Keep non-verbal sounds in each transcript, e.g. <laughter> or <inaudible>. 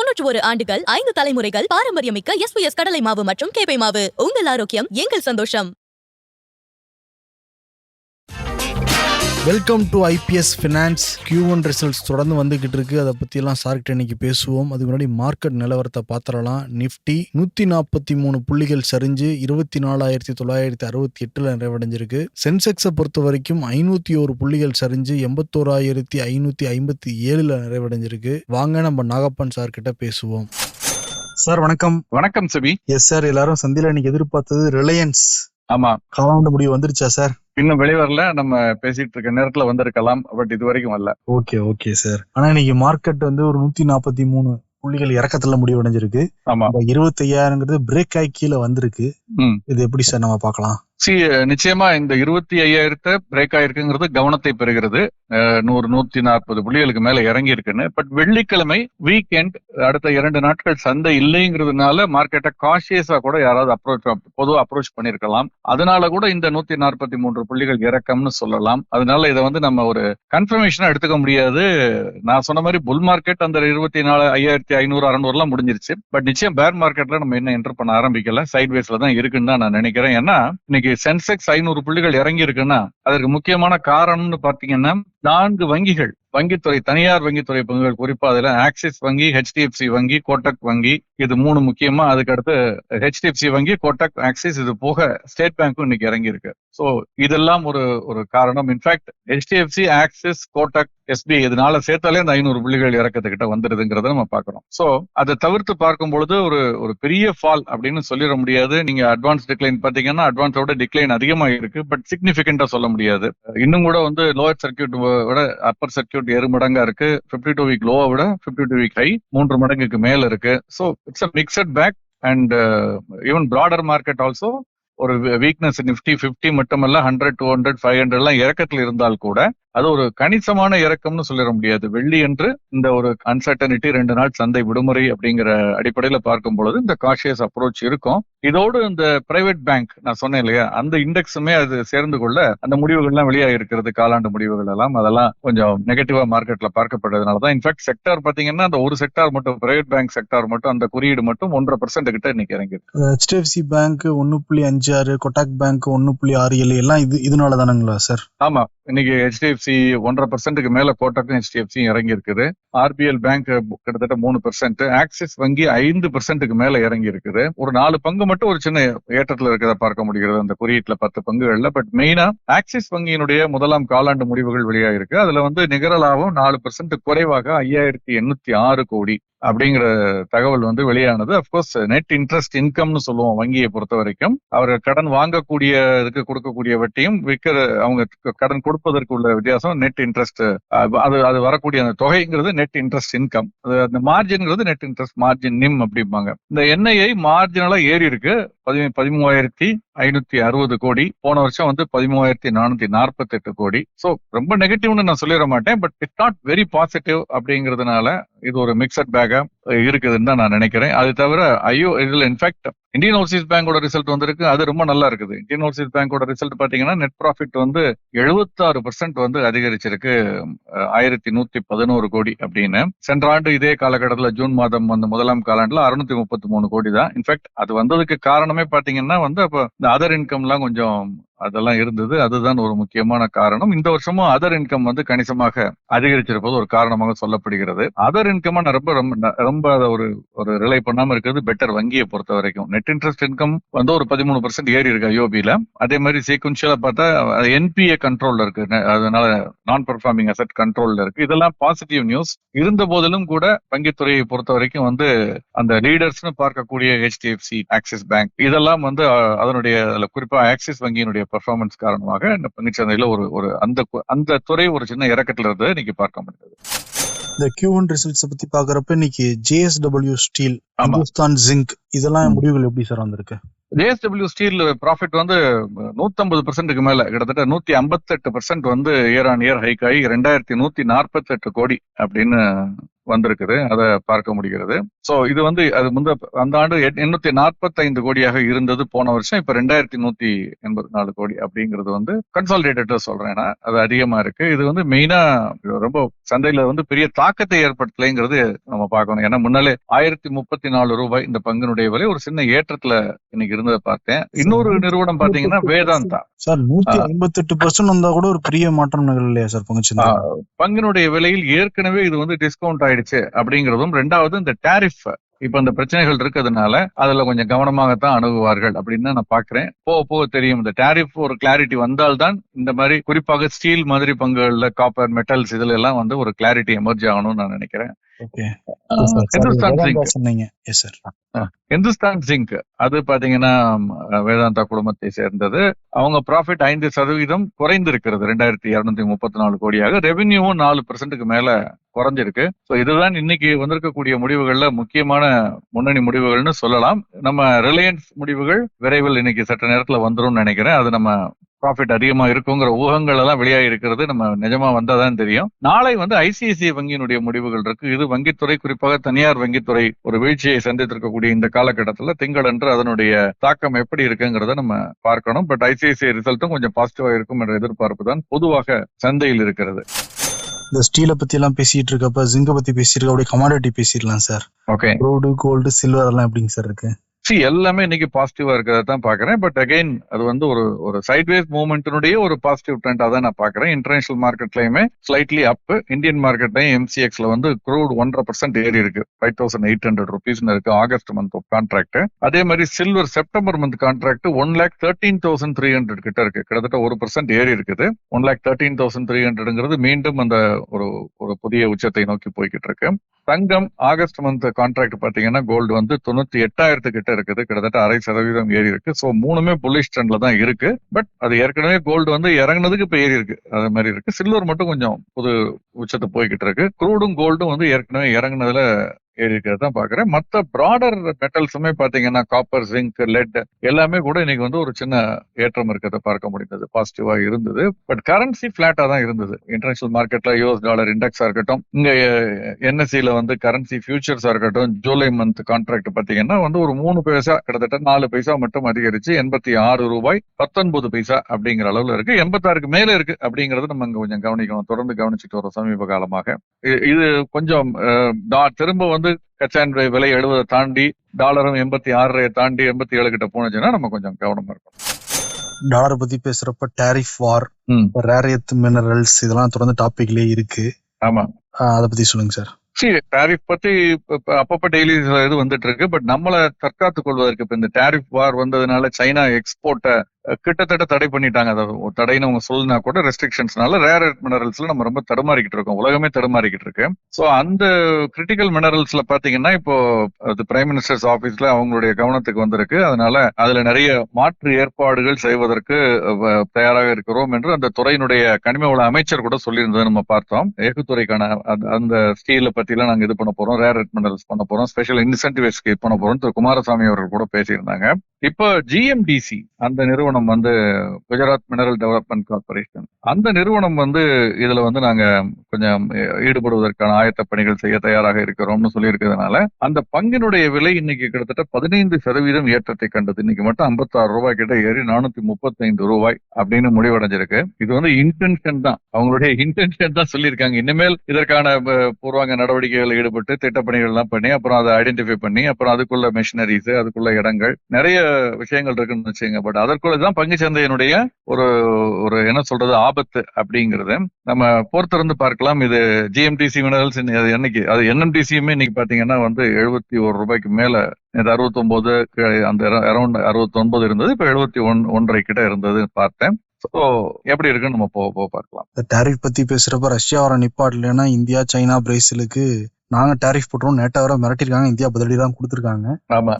தொன்னூற்று ஒரு ஆண்டுகள் ஐந்து தலைமுறைகள் பாரம்பரியமிக்க எஸ்பிஎஸ் கடலை மாவு மற்றும் கேப்பை மாவு. உங்கள் ஆரோக்கியம் எங்கள் சந்தோஷம். Welcome to IPS finance Q one results தொடர்ந்து வந்துகிட்டு இருக்கு. அதை பற்றியெல்லாம் சார்கிட்ட இன்னைக்கு பேசுவோம். அதுக்கு முன்னாடி மார்க்கெட் நிலவரத்தை பார்த்துடலாம். நிஃப்டி நூற்றி நாற்பத்தி மூணு புள்ளிகள் சரிஞ்சு இருபத்தி நாலாயிரத்தி தொள்ளாயிரத்தி அறுபத்தி எட்டில் நிறைவடைஞ்சிருக்கு. சென்செக்ஸை பொறுத்த வரைக்கும் ஐநூற்றி ஒரு புள்ளிகள் சரிஞ்சு எண்பத்தோராயிரத்தி ஐநூற்றி ஐம்பத்தி ஏழில் நிறைவடைஞ்சிருக்கு. வாங்க நம்ம நாகப்பன் சார்கிட்ட பேசுவோம். சார் வணக்கம். வணக்கம் சிபி. எஸ் சார் எல்லாரும் சந்தில இன்னைக்கு எதிர்பார்த்தது ரிலையன்ஸ் ஆமா. காலாண்டு முடிவு வந்துருச்சா சார்? இன்னும் வெளிவரல. நம்ம பேசிட்டு இருக்க நேரத்துல வந்திருக்கலாம். பட் இது வரைக்கும் வரல. Okay okay sir. ஆனா இன்னைக்கு மார்க்கெட் வந்து ஒரு நூத்தி நாற்பத்தி மூணு புள்ளிகள் இறக்கத்துல முடிவடைஞ்சிருக்கு. ஆமா. இருபத்தி ஐயாயிரங்கிறது பிரேக் ஆகி கீழே வந்திருக்கு. இது எப்படி சார் நம்ம பார்க்கலாம்? சி நிச்சயமா இந்த இருபத்தி ஐயாயிரத்தை பிரேக் ஆயிருக்குங்கிறது கவனத்தை பெறுகிறது. நூறு நூத்தி நாற்பது புள்ளிகளுக்கு மேல இறங்கி இருக்குன்னு பட் வெள்ளிக்கிழமை வீக்கெண்ட் அடுத்த இரண்டு நாட்கள் சந்தை இல்லைங்கிறதுனால மார்க்கெட்டை காஷியஸா கூட யாராவது அப்ரோச் பொதுவாக அப்ரோச் பண்ணிருக்கலாம் அதனால கூட இந்த நூத்தி நாற்பத்தி மூன்று புள்ளிகள் இறக்கம்னு சொல்லலாம். அதனால இதை வந்து நம்ம ஒரு கன்ஃபர்மேஷனா எடுத்துக்க முடியாது. நான் சொன்ன மாதிரி புல் மார்க்கெட் அந்த இருபத்தி நாலு ஐயாயிரத்தி ஐநூறு அறநூறுலாம் முடிஞ்சிருச்சு. பட் நிச்சயம் பேர் மார்க்கெட்ல நம்ம என்ன என்டர் பண்ண ஆரம்பிக்கல. சைட் வேஸ்ல தான் இருக்குன்னு தான் நான் நினைக்கிறேன். ஏன்னா இன்னைக்கு சென்செக்ஸ் ஐநூறு புள்ளிகள் இறங்கி இருக்குன்னா அதற்கு முக்கியமான காரணம்னு பாத்தீங்கன்னா நான்கு வங்கிகள் வங்கித்துறை தனியார் வங்கித்துறை பங்குகள் குறிப்பா அதுல ஆக்சிஸ் வங்கி ஹெச்டிஎஃப்சி வங்கி கோட்டக் வங்கி இது மூணு முக்கியமா அதுக்கு அடுத்து ஹெச்டிஎஃப்சி வங்கி கோட்டக் ஆக்சிஸ் இது போக ஸ்டேட் பேங்க்கும் இன்னைக்கு இறங்கி இருக்கு சோ இதெல்லாம் ஒரு ஒரு காரணம். In fact HDFC Axis Kotak SBI இதனால சேர்த்தாலே அந்த ஐநூறு புள்ளிகள் இறக்கத்துக்கிட்ட வந்துருதுங்கிறத நம்ம பாக்குறோம் சோ அதை தவிர்த்து பார்க்கும் பொழுது ஒரு ஒரு பெரிய ஃபால் அப்படின்னு சொல்லிட முடியாது. நீங்க அட்வான்ஸ் டிக்ளைன் பாத்தீங்கன்னா அட்வான்ஸோட டிக்ளைன் அதிகமா இருக்கு பட் சிக்னிபிகண்டா சொல்ல முடியாது. இன்னும் கூட வந்து லோயர் சர்க்கியூட் விட அப்பர் சர்க்கியூட் ஏறு மடங்கா இருக்கு. பிப்டி டூ வீக் லோவை விட பிப்டி டூ வீக் ஹை மூன்று மடங்குக்கு மேல இருக்கு. So it's a mixed bag and even broader market also ஒரு வீக்னஸ் நிஃப்டி ஃபிஃப்டி மட்டுமல்ல hundred two hundred five hundred எல்லாம் இறக்கத்தில் இருந்தால் கூட அது ஒரு கணிசமான இறக்கம்னு சொல்லிட முடியாது. வெள்ளி என்று இந்த ஒரு அன்சர்டனிட்டி ரெண்டு நாள் சந்தை விடுமுறை அப்படிங்கிற அடிப்படையில பார்க்கும் பொழுது இந்த காஷியஸ் அப்ரோச் இருக்கும். இதோடு இந்த பிரைவேட் பேங்க் நான் சொன்னேன் இல்லையா அந்த இண்டெக்ஸுமே அது சேர்ந்து கொள்ள அந்த முடிவுகள்லாம் வெளியாக இருக்கிறது காலாண்டு முடிவுகள் எல்லாம். அதெல்லாம் கொஞ்சம் நெகட்டிவா மார்க்கெட்ல பார்க்கப்படுறதுனால தான். இன்ஃபேக்ட் செக்டார் பாத்தீங்கன்னா அந்த ஒரு செக்டார் மட்டும் பிரைவேட் பேங்க் செக்டார் மட்டும் அந்த குறியீடு மட்டும் ஒன்றரை பர்சன்ட் கிட்ட இன்னைக்கு இறங்கி ஹெச்டிஎஃப்சி பேங்க் ஒன்னு புள்ளி அஞ்சு ஆறு கொட்டாக் பேங்க் ஒன்னு புள்ளி ஆறு ஏழு எல்லாம் இது இதனால தானுங்களா சார் ஆமா. இன்னைக்கு ஹெச்டிஎஃப்சி ஒன்றரை பர்சன்ட்டுக்கு மேல கோட்டக்கும் ஹெச்டிஎஃப்சி இறங்கி இருக்குது ஆர்பிஎல் பேங்க் கிட்டத்தட்ட மூணு பெர்சென்ட் ஆக்சிஸ் வங்கி ஐந்து பெர்சென்ட்டுக்கு மேல இறங்கி இருக்குது ஒரு நாலு பங்கு மட்டும் ஒரு சின்ன ஏற்றத்துல இருக்கிறத பார்க்க முடிகிறது. அந்த குறியீட்டுல பத்து பங்குகள்ல. பட் மெயினா ஆக்சிஸ் வங்கியினுடைய முதலாம் காலாண்டு முடிவுகள் வெளியாயிருக்கு. அதுல வந்து நிகர லாபம் நாலு பெர்சென்ட் குறைவாக ஐயாயிரத்தி எண்ணூத்தி ஆறு கோடி. அப்படிங்கிற தகவல் வந்து வெளியானது. அப்கோர்ஸ் நெட் இன்ட்ரெஸ்ட் இன்கம்னு சொல்லுவோம் வங்கியை பொறுத்த வரைக்கும். அவர் கடன் வாங்கக்கூடிய இதுக்கு கொடுக்கக்கூடிய வட்டியும் விற்கிற அவங்க கடன் கொடுப்பதற்கு உள்ள வித்தியாசம் நெட் இன்ட்ரெஸ்ட் அது அது வரக்கூடிய அந்த தொகைங்கிறது நெட் இன்ட்ரெஸ்ட் இன்கம் அது அந்த மார்ஜின்ங்கிறது நெட் இன்ட்ரெஸ்ட் மார்ஜின் நிம் அப்படிம்பாங்க. இந்த என்ஐஐ மார்ஜினலா ஏறி இருக்கு பதி பதிமூவாயிரத்தி ஐநூத்தி அறுபது கோடி. போன வருஷம் வந்து பதிமூவாயிரத்தி நானூத்தி நாற்பத்தி எட்டு கோடி. சோ ரொம்ப நெகட்டிவ்னு நான் சொல்லிட மாட்டேன் but it's not very positive அப்படிங்கிறதுனால இது ஒரு மிக்சட் பேக்கா இருக்குதுன்னு தான் நான் நினைக்கிறேன். அது தவிர ஐயோ இதுல இன்ஃபேக்ட் இந்தியன் ஓவர்சீஸ் பேங்கோட ரிசல்ட் வந்திருக்கு. அது ரொம்ப நல்லா இருக்குது. இந்தியன் ஓவர்சீஸ் பேங்கோட ரிசல்ட் பாத்தீங்கன்னா நெட் ப்ராஃபிட் வந்து எழுபத்தாறு பர்சன்ட் வந்து அதிகரிச்சிருக்கு. ஆயிரத்தி நூத்தி பதினோரு கோடி அப்படின்னு. சென்ற ஆண்டு இதே காலகட்டத்தில் ஜூன் மாதம் வந்து முதலாம் காலாண்டுல அறுநூத்தி முப்பத்தி மூணு கோடி தான். இன்ஃபேக்ட் அது வந்ததுக்கு காரணமே பாத்தீங்கன்னா வந்து அப்ப இந்த அதர் இன்கம்லாம் கொஞ்சம் அதெல்லாம் இருந்தது. அதுதான் ஒரு முக்கியமான காரணம். இந்த வருஷமும் அதர் இன்கம் வந்து கணிசமாக அதிகரிச்சிருப்பது ஒரு காரணமாக சொல்லப்படுகிறது. அதர் இன்கம் ரொம்ப ரொம்ப ரொம்ப அதை ஒரு ஒரு ரிலை பண்ணாம இருக்கிறது பெட்டர் வங்கியை பொறுத்த வரைக்கும். நெட் இன்ட்ரெஸ்ட் இன்கம் வந்து ஒரு பதிமூணு பர்சன்ட் ஏறி இருக்கு ஐஓபியில அதே மாதிரி சீக்வன்ஷியலா பார்த்தா என்பிஏ கண்ட்ரோல்ல இருக்கு. அதனால நான் பெர்ஃபார்மிங் அசெட் கண்ட்ரோல்ல இருக்கு. இதெல்லாம் பாசிட்டிவ் நியூஸ் இருந்த போதிலும் கூட வங்கித்துறையை பொறுத்த வரைக்கும் வந்து அந்த லீடர்ஸ்னு பார்க்கக்கூடிய ஹெச்டிஎஃப்சி ஆக்சிஸ் பேங்க் இதெல்லாம் வந்து அதனுடைய குறிப்பா ஆக்சிஸ் வங்கியினுடைய பெர்ஃபார்மன்ஸ் காரணமாக இந்த பங்குச்சந்தையில ஒரு ஒரு அந்த அந்த துறை ஒரு சின்ன இறக்கத்துல இருந்ததை இன்னைக்கு பார்க்க முடியுது இந்த கியூ ஒன் ரிசல்ட்ஸ் பத்தி பாக்குறப்ப இன்னைக்கு ஜேஎஸ்டபிள்யூ ஸ்டீல் ஆமா. இந்துஸ்தான் ஜிங்க் இதெல்லாம். முடிவுகள் எப்படி சார் வந்திருக்கு ஜேஎஸ்டபிள்யூ ஸ்டீல் ப்ராஃபிட் வந்து நூத்தம்பது பர்சன்ட்டுக்கு மேல கிட்டத்தட்ட நூத்தி ஐம்பத்தெட்டு பர்சன்ட் வந்து இயர் ஆன் இயர் ஹைக் ஆகி ரெண்டாயிரத்தி நூத்தி நாற்பத்தெட்டு கோடி அப்படின்னு வந்திருக்குது. அதை பார்க்க முடிகிறது. சோ இது வந்து அது முந்த அந்த ஆண்டு எண்ணூத்தி நாற்பத்தைந்து கோடியாக இருந்தது போன வருஷம். இப்ப ரெண்டாயிரத்தி நூத்தி எண்பத்தி நாலு கோடி அப்படிங்கிறது வந்து கன்சாலிடேட்டட் சொல்றேன்னா அது அதிகமா இருக்கு. இது வந்து மெயினா ரொம்ப சந்தையில வந்து பெரிய தாக்கத்தை ஏற்படுத்தலைங்கிறது நம்ம பார்க்கணும். ஏன்னா முன்னாலே ஆயிரத்தி முப்பத்தி நாலு ரூபாய் இந்த பங்கினுடைய விலை ஒரு சின்ன ஏற்றத்துல இன்னைக்கு இருந்ததை பார்த்தேன். இன்னொரு நிறுவனம் பாத்தீங்கன்னா வேதாந்தா. சார் நூத்தி. ஐம்பத்தி எட்டு பர்சன்ட் வந்தா கூட ஒரு பெரிய மாற்றம் நிகழ் இல்லையா சார் ஆ, பங்கினுடைய விலையில் ஏற்கனவே இது வந்து டிஸ்கவுண்ட் ஆயிடுச்சு. அப்படிங்கிறதும் ரெண்டாவது இந்த டாரிஃப் இப்ப இந்த பிரச்சனைகள் இருக்கிறதுனால அதுல கொஞ்சம் கவனமாகத்தான் அணுகுவார்கள் அப்படின்னு தான் நான் பாக்குறேன் போக போக தெரியும் இந்த டாரிஃப் ஒரு கிளாரிட்டி வந்தால்தான் இந்த மாதிரி குறிப்பாக ஸ்டீல் மாதிரி பங்குகள்ல காப்பர் மெட்டல்ஸ் இதுல எல்லாம் வந்து ஒரு கிளாரிட்டி எமர்ஜ் ஆகணும்னு நான் நினைக்கிறேன். சொன்னீங்க. எஸ் சார் ஹிந்துஸ்தான் ஜிங்க் அது பாத்தீங்கன்னா வேதாந்தா குடும்பத்தை சேர்ந்தது. அவங்க ப்ராஃபிட் ஐந்து சதவீதம் குறைந்திருக்கிறது. ரெண்டாயிரத்தி இருநூத்தி முப்பத்தி நாலு கோடியாக ரெவென்யூவும் நாலு பெர்சென்ட்டுக்கு மேல குறைஞ்சிருக்கு. ஸோ இதுதான் இன்னைக்கு வந்திருக்கக்கூடிய முடிவுகள்ல முக்கியமான முன்னணி முடிவுகள்னு சொல்லலாம். நம்ம ரிலையன்ஸ் முடிவுகள் விரைவில் இன்னைக்கு சற்று நேரத்துல வந்துரும்னு நினைக்கிறேன். அது நம்ம ப்ராஃபிட் அதிகமா இருக்குங்கிற ஊகங்கள் எல்லாம் வெளியாகி இருக்கிறது நம்ம நிஜமா வந்தாதான் தெரியும். நாளை வந்து ஐசிஐசிஐ வங்கியினுடைய முடிவுகள் இருக்கு. இது வங்கித்துறை குறிப்பாக தனியார் வங்கித்துறை ஒரு வீழ்ச்சியை சந்தித்திருக்கக்கூடிய இந்த காலகட்டத்தில் திங்களன்று அதனுடைய தாக்கம் எப்படி இருக்குங்கிறத நம்ம பார்க்கணும். பட் ஐசிஐசிஐ ரிசல்ட்டும் கொஞ்சம் பாசிட்டிவா இருக்கும் என்ற எதிர்பார்ப்பு தான் பொதுவாக சந்தையில் இருக்கிறது. இந்த ஸ்டீலை பத்தி எல்லாம் பேசிட்டு இருக்கப்ப ஜிங்க பத்தி பேசிட்டு இருக்க அப்படியே கமாடிட்டி பேசிடலாம் சார். ஓகே ரோடு கோல்டு சில்வர் எல்லாம் எப்படிங்க சார் இருக்கு? சி எல்லாமே இன்னைக்கு பாசிட்டிவா இருக்கிறத தான் பாக்குறேன் பட் அகைன் அது வந்து ஒரு ஒரு சைட்வேஸ் மூவ்மெண்ட்டினுடைய ஒரு பாசிட்டிவ் ட்ரெண்டா தான் நான் பாக்குறேன் இன்டர்நேஷனல் மார்க்கெட்லயுமே ஸ்லைட்லி அப் இந்தியன் மார்க்கெட்லயும் எம்சிஎக்ஸ்ல வந்து க்ரூட் ஒன்றரை பர்சன்ட் ஏறி இருக்கு ஃபைவ் தௌசண்ட் எயிட் ஹண்ட்ரட் ருபீஸ்னு இருக்கு. ஆகஸ்ட் மந்த் கான்ட்ராக்ட் அதே மாதிரி silver September month contract one lakh thirteen thousand three hundred கிட்ட இருக்கு. கிட்டத்தட்ட ஒரு பர்சன்ட் ஏறி இருக்குது one lakh thirteen thousand three ஹண்ட்ரட்ங்கிறது மீண்டும் அந்த ஒரு ஒரு புதிய உச்சத்தை நோக்கி போய்கிட்டு இருக்கு. தங்கம் ஆகஸ்ட் மந்த் கான்ட்ராக்ட் பாத்தீங்கன்னா கோல்டு வந்து தொண்ணூத்தி எட்டாயிரத்து கிட்ட இருக்குது. கிட்டத்தட்ட அரை சதவீதம் ஏறி இருக்கு. ஸோ மூணுமே புல்லிஷ் ட்ரெண்ட்ல தான் இருக்கு. பட் அது ஏற்கனவே கோல்டு வந்து இறங்குனதுக்கு இப்ப ஏறி இருக்கு. அது மாதிரி இருக்கு. சில்வர் மட்டும் கொஞ்சம் புது உச்சத்தை போய்கிட்டு இருக்கு. க்ரூடும் கோல்டும் வந்து ஏற்கனவே இறங்கினதுல ஏறிருக்கிறது தான் பாக்குறேன். மற்ற ப்ராடர் மெட்டல்ஸுமே பாத்தீங்கன்னா காப்பர் ஜிங்க் லெட் எல்லாமே கூட இன்னைக்கு வந்து ஒரு சின்ன ஏற்றம் இருக்கிறத பார்க்க முடிந்தது. பாசிட்டிவா இருந்தது. பட் கரன்சி பிளாட்டா தான் இருந்தது. இன்டர்நேஷனல் மார்க்கெட்ல யூஎஸ் டாலர் இண்டெக்ஸா இருக்கட்டும் இங்க என்எஸ்சியில் வந்து கரன்சி ஃபியூச்சர்ஸா இருக்கட்டும் ஜூலை மந்த் கான்ட்ராக்ட் பாத்தீங்கன்னா வந்து ஒரு மூணு பைசா கிட்டத்தட்ட நாலு பைசா மட்டும் அதிகரிச்சு எண்பத்தி ஆறு ரூபாய் பத்தொன்பது பைசா அப்படிங்கிற அளவுல இருக்கு. எண்பத்தாறுக்கு மேல இருக்கு அப்படிங்கறது நம்ம இங்க கொஞ்சம் கவனிக்கணும். தொடர்ந்து கவனிச்சுட்டு வரோம் சமீப காலமாக. இது கொஞ்சம் திரும்ப வந்து கச்சான் விலை எழுபதை தாண்டி டாலரும் எண்பத்தி ஆறு தாண்டி எண்பத்தி ஏழு கிட்ட போனுச்சுன்னா நம்ம கொஞ்சம் கவனமா இருக்கும் டாலர் பத்தி பேசுறப்ப டேரிஃப் வார். ரேரியத் மினரல்ஸ் இதெல்லாம் தொடர்ந்து டாபிக்லயே இருக்கு. ஆமா. அதை பத்தி சொல்லுங்க சார் சரி டாரிஃப் பத்தி அப்பப்ப டெய்லி இது வந்துட்டு இருக்கு பட் நம்மள தற்காத்துக் கொள்வதற்கு இப்ப இந்த டாரிஃப் வார் வந்ததுனால சைனா எக்ஸ்போர்ட்டை கிட்டத்தட்ட தடை பண்ணிட்டாங்க. அதை தடைன்னு அவங்க சொல்லினா கூட ரெஸ்ட்ரிக்ஷன்ஸ்னால ரேர் மினரல்ஸ்ல நம்ம ரொம்ப தடுமாறிக்கிட்டு இருக்கோம். உலகமே தடுமாறிக்கிட்டு இருக்கு. ஸோ அந்த கிரிட்டிக்கல் மினரல்ஸ்ல பாத்தீங்கன்னா இப்போ அது பிரைம் மினிஸ்டர்ஸ் ஆபீஸ்ல அவங்களுடைய கவனத்துக்கு வந்திருக்கு. அதனால அதுல நிறைய மாற்று ஏற்பாடுகள் செய்வதற்கு தயாராக இருக்கிறோம் என்று அந்த துறையினுடைய கனிம வள அமைச்சர் கூட சொல்லியிருந்தது நம்ம பார்த்தோம். எஃகுத்துறைக்கான அந்த- அந்த ஸ்டீல பத்தி எல்லாம் நாங்க இது பண்ண போறோம். ரேர் மினரல்ஸ் பண்ண போறோம். ஸ்பெஷல் இன்சென்டிவ்ஸ் பண்ண போறோம் திரு குமாரசாமி அவர்கள் கூட பேசியிருந்தாங்க. இப்போ ஜிஎம்டிசி அந்த நிறுவனம் வந்து குஜராத் மினரல் டெவலப்மெண்ட் கார்பரேஷன் அந்த நிறுவனம் வந்து இதுல வந்து நாங்க கொஞ்சம் ஈடுபடுவதற்கான ஆயத்த பணிகள் செய்ய தயாராக இருக்கிறோம்னு சொல்லி இருக்கிறதுனால அந்த பங்கினுடைய விலை இன்னைக்கு கிட்டத்தட்ட பதினைந்து சதவீதம் ஏற்றத்தை கண்டது. இன்னைக்கு மட்டும் 56 ரூபாய் கிட்ட ஏறி நானூத்தி முப்பத்தைந்து ரூபாய் அப்படின்னு முடிவடைஞ்சிருக்கு. இது வந்து இன்டென்ஷன் தான். அவங்களுடைய இன்டென்ஷன் தான் சொல்லியிருக்காங்க. இனிமேல் இதற்கான பூர்வாங்க நடவடிக்கைகள் ஈடுபட்டு திட்டப்பணிகள் எல்லாம் பண்ணி அப்புறம் அதை ஐடென்டிஃபை பண்ணி அப்புறம் அதுக்குள்ள மெஷினரிஸ் அதுக்குள்ள இடங்கள் நிறைய விஷயங்கள் இருக்குன்னு வச்சுங்க பட் அதற்குள்ள தான் பங்கு சந்தையினுடைய ஒரு ஒரு என்ன சொல்றது ஆபத்து அப்படிங்கிறது. நம்ம பொறுத்திருந்து பார்க்கலாம். இது ஜிஎம்டிசி மினரல்ஸ் என்னைக்கு அது என்எம்டிசியுமே இன்னைக்கு பாத்தீங்கன்னா வந்து எழுபத்தி ஒரு ரூபாய்க்கு மேல இது அறுபத்தொன்பது அந்த அரௌண்ட் அறுபத்தொன்பது இருந்தது. இப்ப எழுபத்தி ஒன் ஒன்றரை கிட்ட இருந்தது பார்த்தேன். ஸோ எப்படி இருக்குன்னு நம்ம போக போக பார்க்கலாம். டேரிஃப் பத்தி பேசுறப்ப ரஷ்யா வர நிப்பாட்டலைன்னா இந்தியா சைனா பிரேசிலுக்கு நாங்க டேரிஃப் போட்டுருவோம். நேட்டா வர மிரட்டிருக்காங்க இந்தியா பதிலடி தான் கொடுத்துருக்காங்க. ஆமா.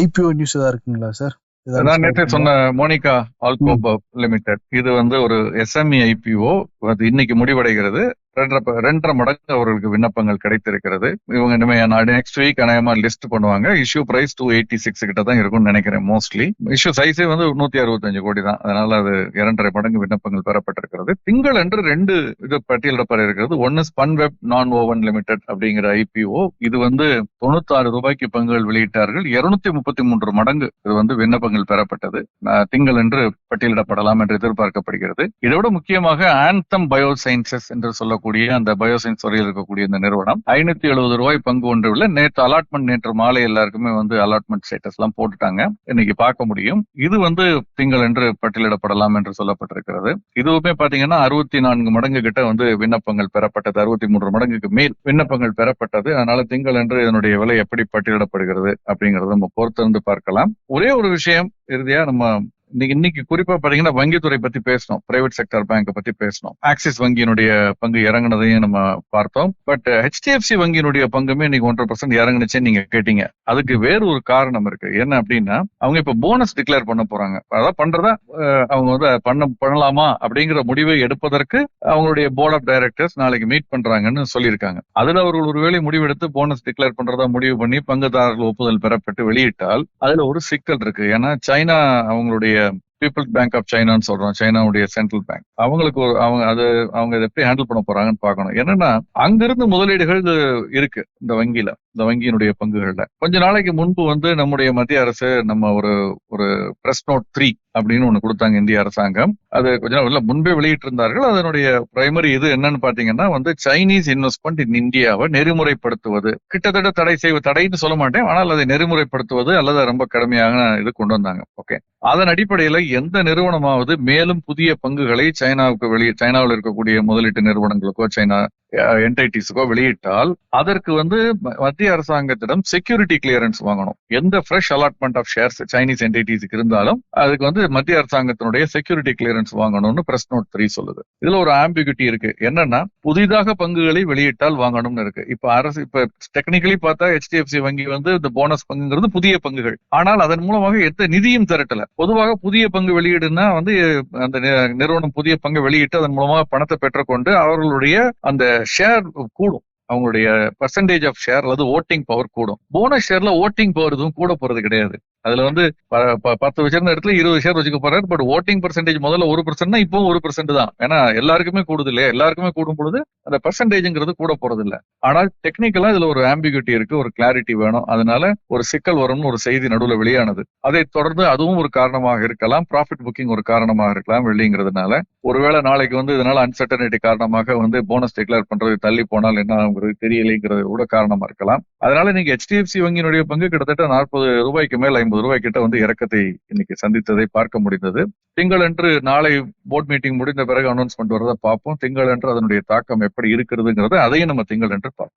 ஐபிஓ நியூஸ் ஏதாவது இருக்குங்களா சார் நான் நேற்று சொன்ன மோனிகா ஆல்கோப் லிமிடெட். இது வந்து ஒரு எஸ்எம்இ ஐபிஓ அது இன்னைக்கு முடிவடைகிறது. ரெண்டரை ரெண்டரை மடங்கு அவர்களுக்கு விண்ணப்பங்கள் கிடைத்திருக்கிறது. இவங்க இனிமே நெக்ஸ்ட் வீக் அநேகமா லிஸ்ட் பண்ணுவாங்க. Issue price two eighty six கிட்ட தான் இருக்கும்னு நினைக்கிறேன் மோஸ்ட்லி இஷ்யூ சைஸே வந்து நூத்தி அறுபத்தஞ்சு கோடி தான். அதனால அது இரண்டரை மடங்கு விண்ணப்பங்கள் பெறப்பட்டிருக்கிறது. திங்கள் அன்று ரெண்டு இது பட்டியலிடப்பட இருக்கிறது. ஒன்னு ஸ்பன் வெப் நான் ஓவன் லிமிடெட் அப்படிங்கிற ஐபிஓ இது வந்து தொண்ணூத்தாறு ரூபாய்க்கு பங்குகள் வெளியிட்டார்கள். இருநூத்தி முப்பத்தி மூன்று மடங்கு இது வந்து விண்ணப்பங்கள் பெறப்பட்டது. திங்கள் என்று பட்டியலிடப்படலாம் என்று எதிர்பார்க்கப்படுகிறது. இதை விட முக்கியமாக ஆந்தம் பயோ சயின்சஸ் என்று சொல்லக்கூடிய அந்த பயோசைன்ஸ் துறையில் இருக்கக்கூடிய இந்த நிறுவனம் ஐநூத்தி எழுபது ரூபாய் பங்கு ஒன்று உள்ள நேற்று அலாட்மெண்ட் நேற்று மாலை எல்லாருக்குமே வந்து அலாட்மெண்ட் ஸ்டேட்டஸ் எல்லாம் போட்டுட்டாங்க. இன்னைக்கு பார்க்க முடியும். இது வந்து திங்கள் என்று பட்டியலிடப்படலாம் என்று சொல்லப்பட்டிருக்கிறது. இதுவுமே பாத்தீங்கன்னா அறுபத்தி நான்கு மடங்கு கிட்ட வந்து விண்ணப்பங்கள் பெறப்பட்டது. அறுபத்தி மூன்று மடங்குக்கு மேல் விண்ணப்பங்கள் பெறப்பட்டது. அதனால திங்கள் என்று இதனுடைய விலை எப்படி பட்டியலிடப்படுகிறது அப்படிங்கறத நம்ம பொறுத்திருந்து பார்க்கலாம். ஒரே ஒரு விஷயம் இறுதியா நம்ம இன்னைக்கு இன்னைக்கு குறிப்பா பாத்தீங்கன்னா வங்கித்துறை பத்தி பேசணும் பிரைவேட் செக்டர் பேங்க் பத்தி பேசணும் ஆக்சிஸ் வங்கியினுடைய பங்கு இறங்குனதையும் நம்ம பார்த்தோம். பட் ஹெச்டிஎஃப்சி வங்கியினுடைய பங்குமே இன்னைக்கு ஒன்றரை பர்சன்ட் இறங்குனுச்சுன்னு நீங்க கேட்டீங்க. அதுக்கு வேறு ஒரு காரணம் இருக்கு. என்ன அப்படின்னா அவங்க இப்ப போனஸ் டிக்ளேர் பண்ண போறாங்க. அதான் பண்றதா அவங்க வந்து பண்ண பண்ணலாமா அப்படிங்கிற முடிவை எடுப்பதற்கு அவங்களுடைய போர்ட் ஆஃப் டைரக்டர்ஸ் நாளைக்கு மீட் பண்றாங்கன்னு சொல்லியிருக்காங்க. அதுல அவர்கள் ஒருவேளை முடிவெடுத்து போனஸ் டிக்ளேர் பண்றதா முடிவு பண்ணி பங்குதாரர்கள் ஒப்புதல் பெறப்பட்டு வெளியிட்டால் அதுல ஒரு சிக்கல் இருக்கு. ஏன்னா சைனா அவங்களுடைய பீப்புள்ஸ் பேங்க் ஆஃப் சைனான்னு சொல்றோம். சைனாவுடைய சென்ட்ரல் பேங்க் அவங்களுக்கு ஒரு அவங்க அது அவங்க எப்படி ஹேண்டில் பண்ண போறாங்கன்னு பார்க்கணும். என்னன்னா அங்கிருந்து முதலீடுகள் இருக்கு இந்த வங்கியில. இந்த வங்கியினுடைய பங்குகள்ல. கொஞ்ச நாளைக்கு முன்பு வந்து நம்முடைய மத்திய அரசு நம்ம ஒரு ஒரு பிரஸ் நோட் த்ரீ அப்படின்னு ஒண்ணு கொடுத்தாங்க இந்திய அரசாங்கம். அது கொஞ்ச நாள் இல்ல முன்பே வெளியிட்டு இருந்தார்கள் அதனுடைய பிரைமரி இது என்னன்னு பாத்தீங்கன்னா வந்து சைனீஸ் இன்வெஸ்ட்மெண்ட் இன் இந்தியாவை நெறிமுறைப்படுத்துவது. கிட்டத்தட்ட தடை செய்வது தடைன்னு சொல்ல மாட்டேன். ஆனால் அதை நெறிமுறைப்படுத்துவது அல்லது ரொம்ப கடுமையான இது கொண்டு வந்தாங்க. ஓகே அதன் அடிப்படையில எந்த நிறுவனமாவது மேலும் புதிய பங்குகளை சைனாவுக்கு வெளியே சைனாவில் இருக்கக்கூடிய முதலீட்டு நிறுவனங்களுக்கோ சைனா என்டைட்டிஸுக்கோ வெளியிட்டால் அதற்கு வந்து ம- மத்திய அரசாங்கத்திடம் செக்யூரிட்டி கிளியரன்ஸ் வாங்கணும். எந்த fresh allotment of shares Chinese என்டைட்டிஸுக்கு இருந்தாலும் அதுக்கு வந்து மத்திய அரசாங்கத்தினுடைய செக்யூரிட்டி கிளியரன்ஸ் வாங்கணும்னு பிரஸ் நோட் த்ரீ சொல்லுது. இதுல ஒரு ஆம்பிகுட்டி இருக்கு. என்னன்னா புதிதாக பங்குகளை வெளியிட்டால் வாங்கணும்னு இருக்கு. இப்ப அரசு இப்ப டெக்னிக்கலி பார்த்தா ஹெச்டிஎஃப்சி வங்கி வந்து இந்த போனஸ் பங்குங்கிறது புதிய பங்குகள். ஆனால் அதன் மூலமாக எந்த நிதியும் திரட்டல. பொதுவாக புதிய பங்கு வெளியீடுனா வந்து அந்த நிறுவனம் புதிய பங்கு வெளியிட்டு அதன் மூலமாக பணத்தை பெற்றுக்கொண்டு அவர்களுடைய அந்த ஷேர் கூடும். அவங்களுடைய பர்சன்டேஜ் ஆஃப் ஷேர் அல்லது ஓட்டிங் பவர் கூடும். போனஸ் ஷேர்ல ஓட்டிங் பவர் எதுவும் கூட போறது கிடையாது. அதுல வந்து ப- ப- பத்து விஷயம் இடத்துல இருபது ஷேர் வச்சுக்க போறாரு. பட் ஓட்டிங் பர்சன்டேஜ் முதல்ல ஒரு பர்சன்ட்னா இப்போ ஒரு பர்சன்ட் தான். ஏன்னா எல்லாருக்குமே கூடுது இல்லையா எல்லாருக்குமே கூடும் பொழுது அந்த பர்சன்டேஜ்ங்கிறது கூட போறது இல்ல ஆனால் டெக்னிக்கலா இதுல ஒரு ஆம்பிகிட்டி இருக்கு ஒரு கிளாரிட்டி வேணும். அதனால ஒரு சிக்கல் வரும்னு ஒரு செய்தி நடுவில் வெளியானது. அதை தொடர்ந்து அதுவும் ஒரு காரணமாக இருக்கலாம். ப்ராஃபிட் புக்கிங் ஒரு காரணமாக இருக்கலாம் வெள்ளிங்கிறதுனால ஒருவேளை நாளைக்கு வந்து இதனால அன்சர்டனிட்டி காரணமாக வந்து போனஸ் டிக்ளேர் பண்றது தள்ளி போனால் என்ன ஆகுங்கிறது தெரியலைங்கிறது கூட காரணமா இருக்கலாம். அதனால நீங்க ஹெச்டிஎஃப்சி வங்கியினுடைய பங்கு கிட்டத்தட்ட நாற்பது ரூபாய்க்கு மேல் ஐம்பது ரூபாய் கிட்ட வந்து இறக்கத்தை இன்னைக்கு சந்தித்ததை பார்க்க முடிந்தது. திங்களன்று நாளை போர்ட் மீட்டிங் முடிந்த பிறகு அனௌன்ஸ்மெண்ட் வரதை பார்ப்போம். திங்களன்று அதனுடைய தாக்கம் எப்படி இருக்கிறதுங்கிறத அதையும் நம்ம திங்களன்று பார்ப்போம்.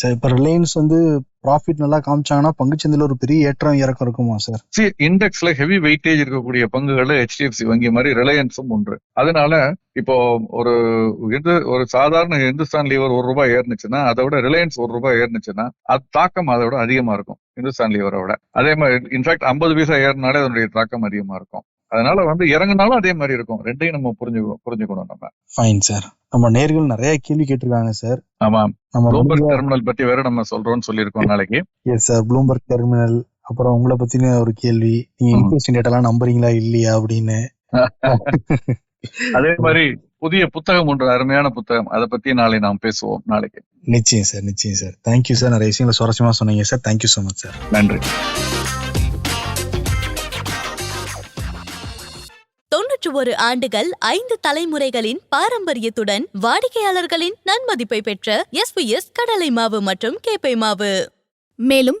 சார். இப்ப ரிலையன்ஸ் வந்து ப்ராஃபிட் நல்லா காமிச்சாங்கன்னா பங்குச்சந்தையில ஒரு பெரிய ஏற்றம் இறக்கம் இருக்குமா சார்? சி இண்டெக்ஸ்ல ஹெவி வெயிட்டேஜ் இருக்கக்கூடிய பங்குகள் ஹெச்டிஎஃப்சி வங்கி மாதிரி ரிலையன்ஸும் ஒன்று. அதனால இப்போ ஒரு இது ஒரு சாதாரண இந்துஸ்தான் லீவர் ஒரு ரூபாய் ஏறுனுச்சுன்னா அதை விட ரிலையன்ஸ் ஒரு ரூபாய் ஏறுனுச்சுன்னா அது தாக்கம் அதை விட அதிகமா இருக்கும். இந்துஸ்தான் லீவரை விட. அதே மாதிரி இன்ஃபேக்ட் ஐம்பது பைசா ஏறினாலே அதனுடைய தாக்கம் அதிகமா இருக்கும். அதனால வந்து இறங்குனாலும் அதே மாதிரி இருக்கும். ரெண்டையும் நம்ம புரிஞ்சு புரிஞ்சுக்கணும் நம்ம. ஃபைன் சார் நம்ம நேர்கள் நிறைய கேள்வி கேட்டிருக்காங்க சார் ஆமா. நம்ம ப்ளூம்பர்க் டெர்மினல் பத்தி வேற நம்ம சொல்றோம்னு சொல்லியிருக்கோம் நாளைக்கு. எஸ் சார் ப்ளூம்பர்க் டெர்மினல் அப்புறம் உங்களை பத்தின ஒரு கேள்வி. நீங்க ம். இன்ஃபேஷன் டேட்டாலாம் நம்புறீங்களா இல்லையா அப்படின்னு. <laughs> அதே மாதிரி புதிய புத்தகம் ஒன்று அருமையான புத்தகம். அதை பத்தி நாளை நாம் பேசுவோம். நாளைக்கு. நிச்சயம் சார் நிச்சயம் சார். Thank you sir. நிறைய விஷயங்களை சுவாரஸ்யமா சொன்னீங்க sir. Thank you so much sir. நன்றி. தொன்னூற்று ஒரு ஆண்டுகள் ஐந்து தலைமுறைகளின் பாரம்பரியத்துடன் வாடிக்கையாளர்களின் நன்மதிப்பை பெற்ற எஸ்பிஎஸ் கடலை மாவு மற்றும் கேப்பை மாவு. மேலும்